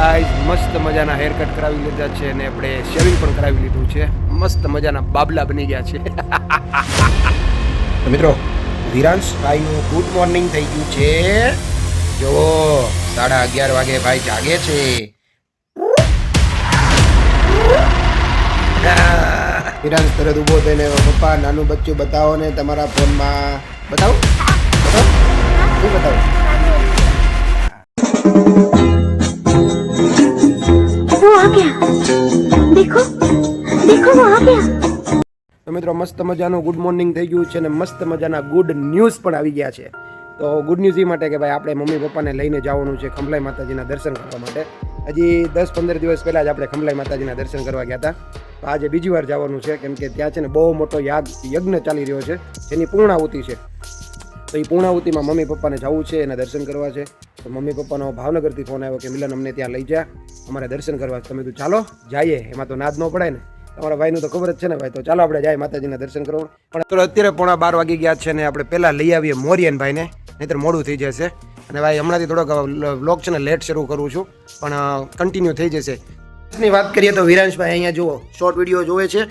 Guys મસ્ત મજાના hair cut કરાવી લીધા છે અને આપણે શેવિંગ પણ કરાવી લીધું છે. મસ્ત મજાના બાબલા બની ગયા છે. મિત્રો, વિરાંશ ભાઈનું ગુડ મોર્નિંગ થઈ ગયું છે. જો સાડા અગિયાર વાગે ભાઈ જાગે છે. વિરાંશ તરત ઊભો થઈને, પપ્પા, નાનું બચ્ચું બતાવો ને તમારા ફોનમાં. બતાવો. બતાવો. શું બતાવો? वो आ गया देखो देखो वो आ गया તો મિત્રો મસ્ત મજાનું ગુડ મોર્નિંગ થઈ ગયું છે અને મસ્ત મજાના ગુડ ન્યૂઝ પણ આવી ગયા છે તો ગુડ ન્યૂઝ એ માટે કે ભાઈ આપણે મમ્મી પપ્પાને લઈને જવાનું છે ખંભલાઈ માતાજીના દર્શન કરવા માટે હજી દસ પંદર દિવસ પહેલાં જ આપણે ખંભલાઈ માતાજીના દર્શન કરવા ગયા હતા તો આજે બીજી વાર જવાનું છે કેમ કે ત્યાં છે ને બહુ મોટો યાગ યજ્ઞ ચાલી રહ્યો છે એની પૂર્ણાહુતિ છે તો એ પૂર્ણાહુતિમાં મમ્મી પપ્પાને જવું છે, એના દર્શન કરવા છે. તો મમ્મી પપ્પાનો ભાવનગરથી ફોન આવ્યો કે, મિલન, અમને ત્યાં લઈ જા. અમારે દર્શન કરવા તમે તું ચાલો, જઈએ. એમાં તો નાદ ન પડાય ને. તમારા ભાઈનું તો ખબર જ છે ને ભાઈ. તો ચાલો આપણે જાય માતાજીના દર્શન કરવા. પણ અત્યારે પોણા બાર વાગી ગયા છે ને આપણે પહેલાં લઈ આવીએ મોરિયન ભાઈને નહીતર મોડું થઈ જશે. અને ભાઈ, હમણાંથી થોડોક વ્લોગ છે ને લેટ શરૂ કરું છું. પણ કન્ટિન્યુ થઈ જશે. ની વાત કરીએ તો વિરાંશભાઈ અહીંયા જુઓ શોર્ટ વીડિયો જોવે છે.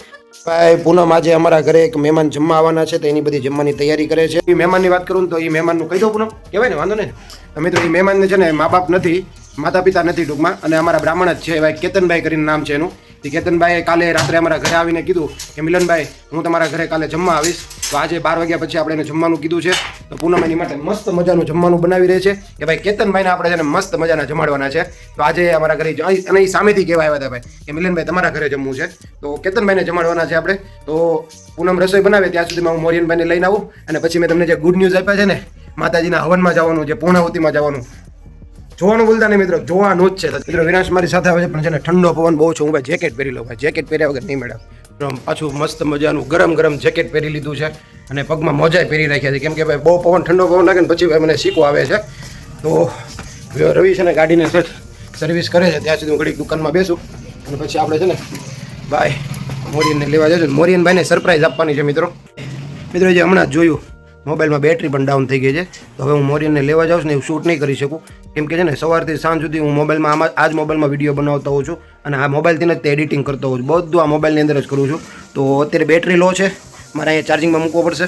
ભાઈ પૂનમ આજે અમારા ઘરે એક મહેમાન જમવા આવવાના છે તો એની બધી જમવાની તૈયારી કરે છે. એ મહેમાનની વાત કરું ને તો એ મહેમાનનું કહી દો પૂનમ. કહેવાય ને વાંધો નહીં તો મિત્રો એ મહેમાનને છે ને મા બાપ નથી માતા પિતા નથી ટૂંકમાં અને અમારા બ્રાહ્મણ જ છે ભાઈ કેતનભાઈ કરીને નામ છે એનું. એ કેતનભાઈએ કાલે રાત્રે અમારા ઘરે આવીને કીધું કે મિલનભાઈ હું તમારા ઘરે કાલે જમવા આવીશ. તો આજે બાર વાગ્યા પછી આપણે એને જમવાનું કીધું છે. તો પૂનમ એની માટે મસ્ત મજાનું જમવાનું બનાવી રહે છે કે ભાઈ કેતનભાઈને આપણે છે ને મસ્ત મજાના જમાડવાના છે. તો આજે અમારા ઘરે અને એ સામેથી કહેવા આવ્યા હતા ભાઈ કે મિલનભાઈ તમારા ઘરે જમવું છે. તો કેતનભાઈને જમાડવાના છે આપણે. તો પૂનમ રસોઈ બનાવે ત્યાં સુધીમાં હું મોરિયનભાઈને લઈને આવું. અને પછી મેં તમને જે ગુડ ન્યૂઝ આપ્યા છે ને, માતાજીના હવનમાં જવાનું, જે પૂર્ણાહુતિમાં જવાનું જોવાનું ભૂલતા નહીં મિત્રો, જોવાનું જ છે. મિત્રો, વિનાશ મારી સાથે આવે છે, પણ છે ને ઠંડો પવન બહુ છે, હું ભાઈ જેકેટ પહેરી લઉં ભાઈ. જેકેટ પહેર્યા વગર નહીં મેડમ પાછું મસ્ત મજાનું ગરમ ગરમ જેકેટ પહેરી લીધું છે અને પગમાં મોજાય પહેરી રાખ્યા છે. કેમ કે ભાઈ બહુ પવન, ઠંડો પવન લાગે ને પછી ભાઈ મને શીખો આવે છે. તો રવિ છે ને ગાડીને સર્વિસ કરે છે. ત્યાં સુધી હું ઘડીક દુકાનમાં બેસું અને પછી આપણે છે ને ભાઈ મોરિયનને લેવા જશું મોરિયન ભાઈને સરપ્રાઈઝ આપવાની છે મિત્રો. મિત્રો, જે હમણાં જોયું, મોબાઈલમાં બેટરી પણ ડાઉન થઈ ગઈ છે. તો હવે હું મોરિયનને લેવા જાઉં છું ને એવું શૂટ નહીં કરી શકું. કેમ કે છે ને સવારથી સાંજ સુધી હું મોબાઈલમાં આમાં આ જ મોબાઈલમાં વીડિયો બનાવતો હોઉં છું અને આ મોબાઈલથી જ તે એડિટિંગ કરતો હોઉં છું. બધું આ મોબાઈલની અંદર જ કરું છું. તો અત્યારે બેટરી લો છે. મારે અહીંયા ચાર્જિંગમાં મૂકવો પડશે.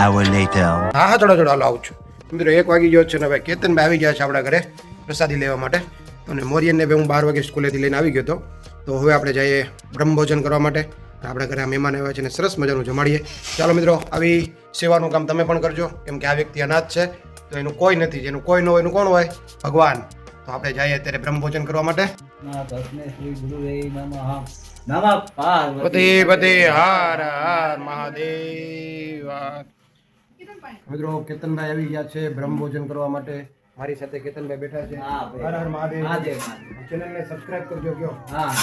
Hour later. હા હા ચડો ચડો હાલો આવું છું. મિત્રો એક વાગી ગયો છે ને ભાઈ કેતનભાઈ આવી ગયા છે આપણા ઘરે પ્રસાદી લેવા માટે. અને મોરિયનને ભાઈ હું બાર વાગે સ્કૂલેથી લઈને આવી ગયો હતો. તો હવે આપણે જઈએ બ્રહ્મભોજન કરવા માટે. આપણા ઘરે આ મહેમાન આવ્યા છે અને સરસ મજાનું જમાડીએ. ચાલો મિત્રો આવી સેવાનું કામ તમે પણ કરજો. કેમ કે આ વ્યક્તિ અનાથ છે. તો એનું કોઈ નથી જેનું કોઈ ન હોય એનું કોણ હોય? ભગવાન. તો આપણે જઈએ અત્યારે બ્રહ્મભોજન કરવા માટે. પતિ પતિ હાર હાર મહાદેવ. મિત્રો કેતનભાઈ આવી ગયા છે બ્રહ્મભોજન કરવા માટે. મારી સાથે કેતનભાઈ બેઠા છે. હર હર મહાદેવ. ચેનલને સબસ્ક્રાઇબ કરજો કયો? હા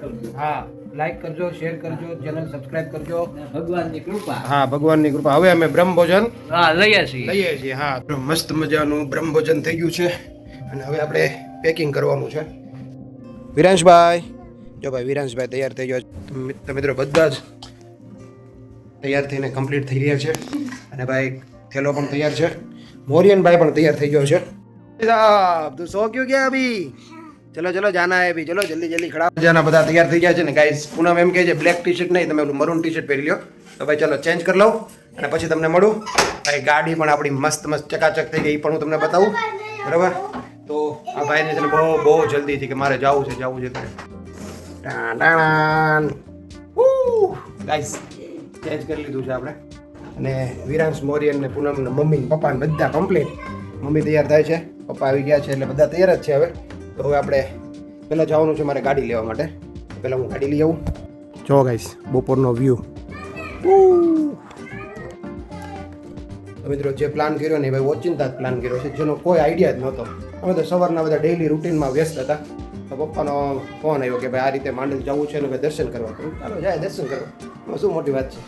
કરજો. હા. લાઈક કરજો શેર કરજો ચેનલ સબસ્ક્રાઇબ કરજો. ભગવાનની કૃપા. હા ભગવાનની કૃપા. હવે અમે બ્રહ્મભોજન હા લઈએ છીએ. લઈએ છીએ હા. મસ્ત મજાનું બ્રહ્મભોજન થઈ ગયું છે. અને હવે આપણે પેકિંગ કરવાનું છે. વિરાંશભાઈ. જો ભાઈ વિરાંશભાઈ તૈયાર થઈ ગયો છે. તો મિત્રો બધા જ તૈયાર થઈને કમ્પ્લીટ થઈ રહ્યા છે. અને ભાઈ થેલો પણ તૈયાર છે. મોરિયનભાઈ પણ તૈયાર થઈ ગયો છે. સાહેબ તું સો ક્યું ગયા અભી? ચલો ચલો, જાના હે બી ચલો, જલ્દી જલ્દી ખડા. જાના બધા તૈયાર થઈ ગયા છે ને ગાઈસ પૂનમ એમ કહે છે બ્લેક ટી શર્ટ નહીં, તમે ઓલું મરૂન ટી શર્ટ પહેરી લો તો ભાઈ, ચલો ચેન્જ કરી લઉં અને પછી તમને મળું. ભાઈ ગાડી પણ આપણી મસ્ત મસ્ત ચકાચક થઈ ગઈ, એ પણ હું તમને બતાવું. બરાબર? તો આ ભાઈને છે બહુ બહુ જલ્દી છે કે મારે જવું છે જવું છે ત્યારે ગાઈસ ચેન્જ કરી લીધું છે આપણે. અને વિરાંશ મોરિયન ને પૂનમ મમ્મી પપ્પા બધા કમ્પ્લીટ મમ્મી તૈયાર થાય છે. પપ્પા આવી ગયા છે એટલે બધા તૈયાર જ છે હવે. તો હવે આપણે પહેલાં જવાનું છે મારે ગાડી લેવા માટે. પહેલાં હું ગાડી લઈ આવું. જો ગાઈશ બપોરનો વ્યૂ મિત્રો જે પ્લાન કર્યો ને ભાઈ ઓચિંતા જ પ્લાન કર્યો છે, જેનો કોઈ આઈડિયા જ નહોતો. અમે તો સવારના બધા ડેઈલી રૂટીનમાં વ્યસ્ત હતા. તો પપ્પાનો ફોન આવ્યો કે ભાઈ આ રીતે માંડલ જવું છે ને ભાઈ દર્શન કરવા. તો ચાલો જાય દર્શન કરો શું મોટી વાત છે.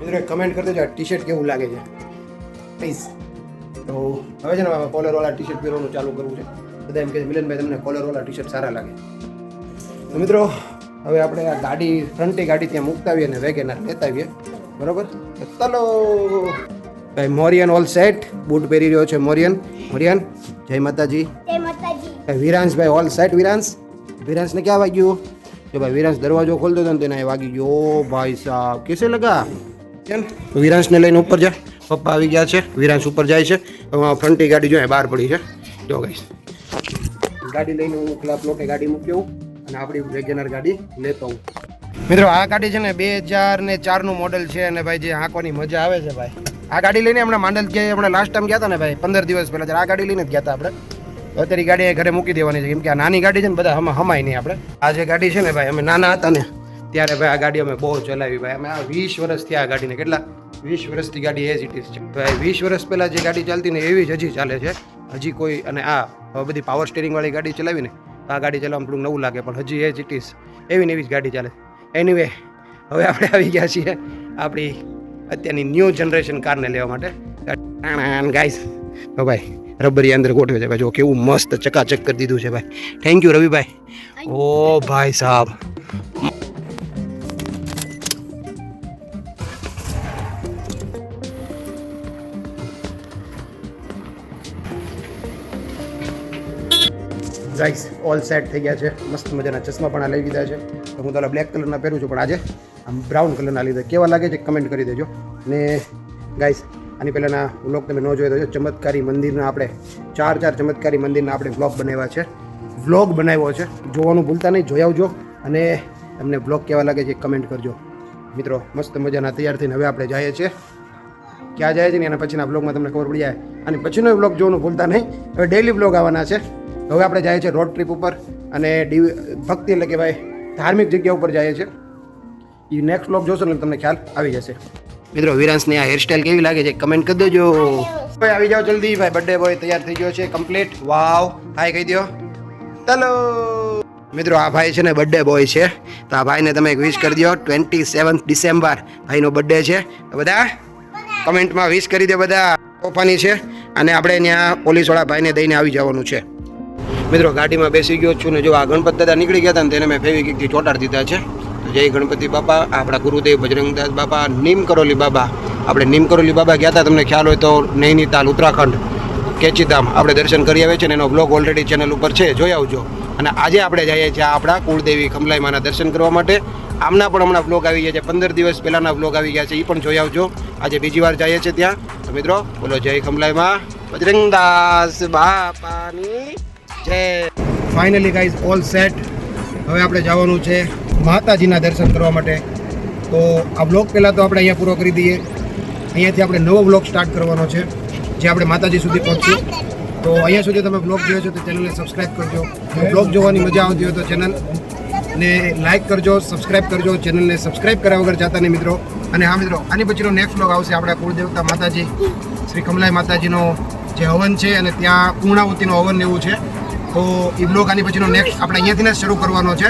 મિત્રો કમેન્ટ કરી દેજો, આ ટી શર્ટ કેવું લાગે છે. પ્લીઝ તો હવે છે ને પોલરવાળા ટી શર્ટ પહેરવાનું ચાલુ કરવું છે. બધા એમ કે મિલનભાઈ તમને કોલરવાળા ટી શર્ટ સારા લાગે. તો મિત્રો હવે આપણે આ ગાડી ફ્રન્ટની ગાડી ત્યાં મૂકતા આવીએ અને વેગેનાર લેતા આવીએ બરોબર? ચાલો. ભાઈ મોરિયન ઓલ સેટ બૂટ પહેરી રહ્યો છે મોરિયન. મોરિયન જય માતાજી. જય માતાજી. વિરાંશભાઈ ઓલ સેટ વિરાંશ? વિરાંશને ક્યાં વાગ્યું? જો ભાઈ વિરાંશ દરવાજો ખોલતો હતો ને તેને વાગી ગયો. ઓ ભાઈ સાહેબ કેસે લગા? કેમ? વિરાંશને લઈને ઉપર જા. પપ્પા આવી ગયા છે. વિરાંશ ઉપર જાય છે. ફ્રન્ટની ગાડી જોઈએ બહાર પડી છે. જો ગઈશ ગાડી લઈને હું ક્લાસ લોટે ગાડી મૂક્યો અને આપણી વેગેનર ગાડી લેતો હું મિત્રો, આ ગાડી છે ને બે હજાર ને ચારનું મોડલ છે અને ભાઈ જે હાંકવાની મજા આવે છે ભાઈ. આ ગાડી લઈને હમણાં માંડલ ગયા, હમણાં લાસ્ટ ટાઈમ ગયા હતા ને ભાઈ, પંદર દિવસ પહેલાં આ ગાડી લઈને જ ગયા હતા આપણે. અત્યારે ગાડી ઘરે મૂકી દેવાની છે. કેમ કે આ નાની ગાડી છે ને, બધા હમ, હમાય નહીં આપણે. આ જે ગાડી છે ને ભાઈ, અમે નાના હતા ને, ત્યારે ભાઈ આ ગાડી અમે બહુ ચલાવી ભાઈ. અમે આ વીસ વર્ષથી આ ગાડીને. કેટલા? વીસ વર્ષથી ગાડી એઝ ઇટ ઇઝ છે. ભાઈ, વીસ વર્ષ પહેલાં જે ગાડી ચાલતી ને એવી જ હજી ચાલે છે. હજી કોઈ અને આ હવે બધી પાવર સ્ટેરિંગવાળી ગાડી ચલાવીને તો આ ગાડી ચલાવવામાં થોડું નવું લાગે પણ હજી એઝ ઇટ ઇઝ એવી ને એવી જ ગાડી ચાલે. એનીવે હવે આપણે આવી ગયા છીએ આપણી અત્યારની ન્યૂ જનરેશન કારને લેવા માટે. ગાઈસ ભાઈ રબરી અંદર ગોઠવે છે. ભાઈ જો કેવું મસ્ત ચકાચક કરી દીધું છે ભાઈ. થેન્ક યુ રવિભાઈ. ઓ ભાઈ સાહેબ ગાઈસ ઓલ સેટ થઈ ગયા છે. મસ્ત મજાના ચશ્મા પણ આ લઈ લીધા છે. તો હું તારા બ્લેક કલરના પહેરું છું, પણ આજે આમ બ્રાઉન કલરના લીધા. કેવા લાગે છે કમેન્ટ કરી દેજો. અને ગાઈસ આની પહેલાંના વ્લોગ તમે ન જોઈ દેજો ચમત્કારી મંદિરના આપણે ચાર ચાર ચમત્કારી મંદિરના આપણે વ્લોગ બનાવ્યા છે. વ્લોગ બનાવ્યો છે. જોવાનું ભૂલતા નહીં, જોઈ આવજો. અને તમને વ્લોગ કેવા લાગે છે કમેન્ટ કરજો. મિત્રો, મસ્ત મજાના તૈયાર થઈને હવે આપણે જઈએ છીએ. ક્યાં જાય છે ને એના પછીના બ્લોગમાં તમને ખબર પડી જાય. અને પછીનો બ્લોગ જોવાનું ભૂલતા નહીં. હવે ડેઈલી બ્લોગ આવવાના છે. હવે આપણે જઈએ છીએ રોડ ટ્રીપ ઉપર અને ભક્તિ એટલે કે ભાઈ ધાર્મિક જગ્યા ઉપર જઈએ છીએ. એ નેક્સ્ટ બ્લોગ જોશો ને તમને ખ્યાલ આવી જશે. મિત્રો, વિરાંશની આ હેરસ્ટાઈલ કેવી લાગે છે? કમેન્ટ કરી દેજો. ભાઈ આવી જાઓ જલ્દી. ભાઈ બર્થડે બોય તૈયાર થઈ ગયો છે કમ્પ્લીટ વાવ હાય કહી દો ચાલો મિત્રો, આ ભાઈ છે ને બર્થડે બોય છે. તો આ ભાઈને તમે એક વિશ કરી દો ટ્વેન્ટી સેવન્થ ડિસેમ્બર ભાઈનો બર્થડે છે. બધા કમેન્ટમાં વિશ કરી દે બધા. તોફાની છે. અને આપણે ત્યાં પોલીસવાળા ભાઈને દઈને આવી જવાનું છે. મિત્રો, ગાડીમાં બેસી ગયો છું ને જો આ ગણપત દાદા નીકળી ગયા હતા ને તેને મેં ફેવિકિકથી ચોંટાડી દીધા છે. તો જય ગણપતિ બાપા, આપણા ગુરુદેવ બજરંગદાસ બાપા નીમ કરોલી બાબા. આપણે નીમ કરોલી બાબા ગયા હતા, તમને ખ્યાલ હોય તો નૈનીતાલ ઉત્તરાખંડ કેચીધામ. આપણે દર્શન કરી આવે છે ને એનો બ્લોગ ઓલરેડી ચેનલ ઉપર છે, જોઈ આવજો. અને આજે આપણે જઈએ છીએ આપણા કુળદેવી કમલાઈ માના દર્શન કરવા માટે. આમના પણ હમણાં બ્લોગ આવી ગયા છે, પંદર દિવસ પહેલાંના બ્લોગ આવી ગયા છે એ પણ જોઈ આવજો. આજે બીજી વાર જઈએ છીએ ત્યાં. તો મિત્રો, બોલો, જય કમલાઈમાં બજરંગદાસ બાપાની જય ફાઇનલી ગાઈઝ ઓલ સેટ હવે આપણે જવાનું છે માતાજીના દર્શન કરવા માટે. તો આ બ્લોગ પહેલાં તો આપણે અહીંયા પૂરો કરી દઈએ. અહીંયાથી આપણે નવો બ્લોગ સ્ટાર્ટ કરવાનો છે જે આપણે માતાજી સુધી પહોંચશું. તો અહીંયા સુધી તમે બ્લોગ જોયો છો તો ચેનલને સબસ્ક્રાઈબ કરજો. બ્લોગ જોવાની મજા આવતી હોય તો ચેનલ ને લાઈક કરજો સબસ્ક્રાઈબ કરજો ચેનલને સબસ્ક્રાઈબ કર્યા વગર જાતા નહીં મિત્રો. અને હા મિત્રો આની પછીનો નેક્સ્ટ બ્લોગ આવશે આપણા કુળદેવતા માતાજી શ્રી કમલાઈ માતાજીનો જે હવન છે અને ત્યાં પૂર્ણાવતીનો હવન એવું છે. તો એ બ્લોગ પછીનો નેક્સ્ટ આપણે અહીંયાથી શરૂ કરવાનો છે.